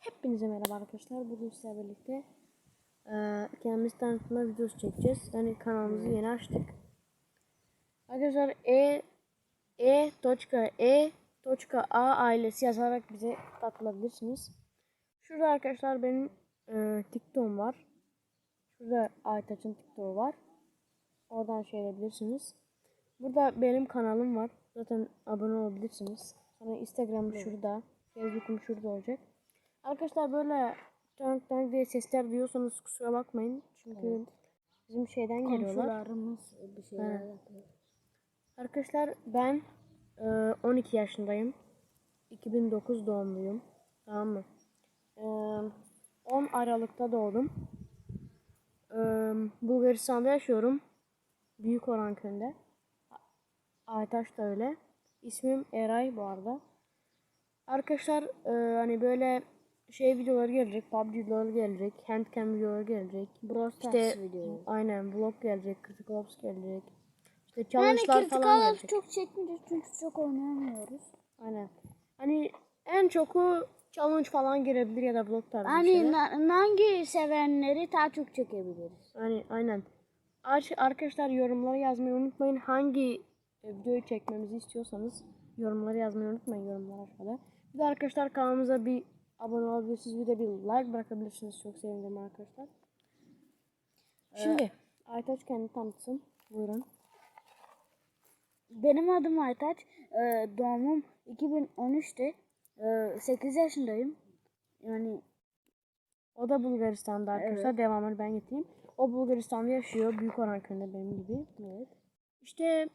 Hepinize merhaba arkadaşlar. Bugün sizlerle birlikte e, kendimiz tanıtma videosu çekeceğiz. Yani kanalımızı yeni açtık. Arkadaşlar e e toçka e toçka a ailesi yazarak bize katılabilirsiniz. Şurada arkadaşlar benim e, TikTok'um var. Şurada Aytaç'ın TikTok'u var. Oradan şey edebilirsiniz. Burada benim kanalım var. Zaten abone olabilirsiniz. Sonra Instagram şurada. Facebook'um şurada olacak. Arkadaşlar böyle tank tank diye sesler duyuyorsanız kusura bakmayın. Çünkü bizim şeyden geliyorlar. Bir şeyler Evet. yapıyor. Arkadaşlar ben e, 12 yaşındayım. 2009 doğumluyum. Tamam mı? E, 10 Aralık'ta doğdum. E, Bulgaristan'da yaşıyorum. Büyük Orhan köyünde. Aytaş da öyle. İsmim Eray bu arada. Arkadaşlar e, hani böyle şey videoları gelecek, PUBG videoları gelecek, handcam videoları gelecek. Brawl İşte videoları. aynen vlog gelecek, Critical Ops gelecek. İşte Yani challenge'lar falan Critical Ops gelecek. çok çekmeyeceğiz çünkü çok oynayamıyoruz. Aynen. Hani en çoku challenge falan gelebilir ya da vlog tarzı Hani na- hangi sevenleri daha çok çekebiliriz. Hani aynen. Ar- Arkadaşlar yorumlara yazmayı unutmayın. Hangi e, videoyu çekmemizi istiyorsanız yorumlara yazmayı unutmayın yorumlar aşağıda. Bir de arkadaşlar kanalımıza bir abone olabilirsiniz. Bir de bir like bırakabilirsiniz. Çok sevinirim arkadaşlar. Şimdi Aytaç kendini tanıtsın. Buyurun. Benim adım Aytaç. Ee, doğumum 2013'te. Ee, 8 yaşındayım. Yani O da Bulgaristan'da arkadaşlar. Devamını ben getireyim. O Bulgaristan'da yaşıyor. Büyük Orhan köyünde benim gibi. Evet. İşte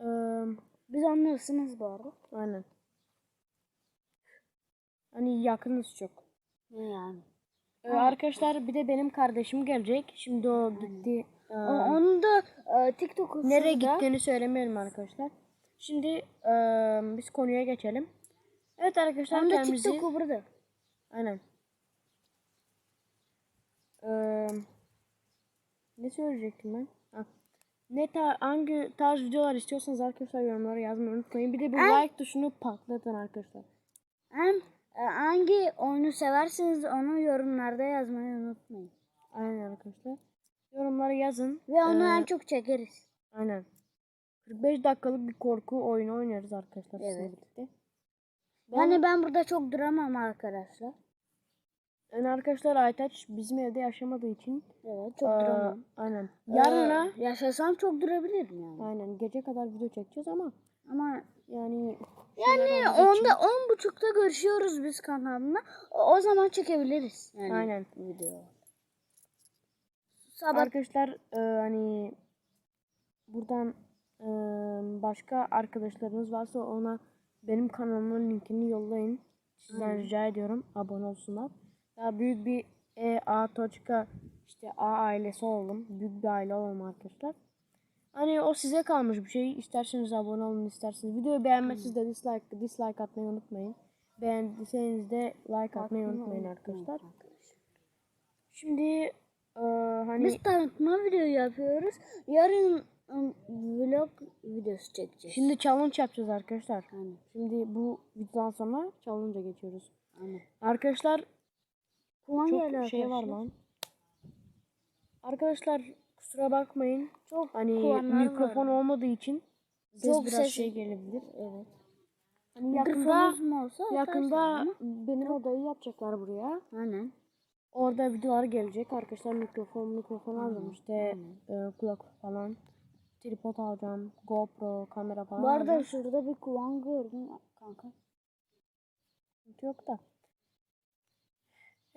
eee biz anlıyorsunuz bu arada. aynen. Hani yakınız çok. Ne yani? Ee, arkadaşlar bir de benim kardeşim gelecek. Şimdi o gitti. Ee, O- Onun da e, TikTok'u nereye gittiğini söylemeyelim arkadaşlar. Şimdi ee, biz konuya geçelim. Evet arkadaşlar Onun da kendimizi... TikTok'u burada. Aynen. Ee, ne söyleyecektim ben? Ha. Ne tar hangi tarz videolar istiyorsanız arkadaşlar yorumlara yazmayı unutmayın. Bir de bu like tuşunu patlatın arkadaşlar. Hem e, hangi oyunu seversiniz onu yorumlarda yazmayı unutmayın. Aynen arkadaşlar. Yorumlara yazın. Ve onu Ee, en çok çekeriz. Aynen. 45 dakikalık bir korku oyunu oynarız arkadaşlar Evet. birlikte. Yani ben burada çok duramam arkadaşlar. Yani arkadaşlar Aytaç bizim evde yaşamadığı için Evet çok duramam. aynen. Yarına Yarına yaşasam çok durabilirim yani. aynen gece kadar video çekeceğiz ama Ama yani yani onda on buçukta görüşüyoruz biz kanalında. O, o zaman çekebiliriz. Yani Aynen. video. Sabah Arkadaşlar e, hani buradan e, başka arkadaşlarınız varsa ona benim kanalımın linkini yollayın. Sizden rica ediyorum abone olsunlar. Daha büyük bir E A Toçka işte A ailesi olalım. Büyük bir aile olalım arkadaşlar. Hani o size kalmış bir şey. İsterseniz abone olun, isterseniz. Videoyu beğenmezseniz de dislike, dislike atmayı unutmayın. Beğendiyseniz de like atmayı unutmayın arkadaşlar. Şimdi e, hani biz tanıtma video yapıyoruz. Yarın vlog videosu çekeceğiz. Şimdi challenge yapacağız arkadaşlar. Aynen. Şimdi bu videodan sonra challenge'a geçiyoruz. Aynen. Arkadaşlar çok geldi şey var arkadaşlar. lan. Arkadaşlar kusura bakmayın. Çok Hani mikrofon var. olmadığı için ses Çok biraz ses- şey gelebilir. Evet. Hani yakında Mikrofonumuz mu olsa yakında benim odayı yapacaklar buraya. Aynen. Orada videolar gelecek. Arkadaşlar mikrofon mikrofon alacağım işte e, kulak falan. Tripod alacağım. GoPro, kamera falan Bu arada alacağım. şurada bir kulağın gördüm kanka. Sıkıntı yok da.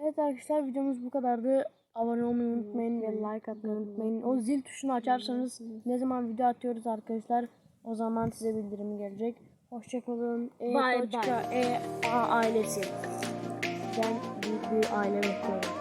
Evet arkadaşlar videomuz bu kadardı. Abone olmayı unutmayın ve like atmayı unutmayın. O zil tuşunu açarsanız ne zaman video atıyoruz arkadaşlar o zaman size bildirim gelecek. Hoşçakalın. E, Bye Toçka, E, A ailesi. Ben büyük bir aile bekliyorum.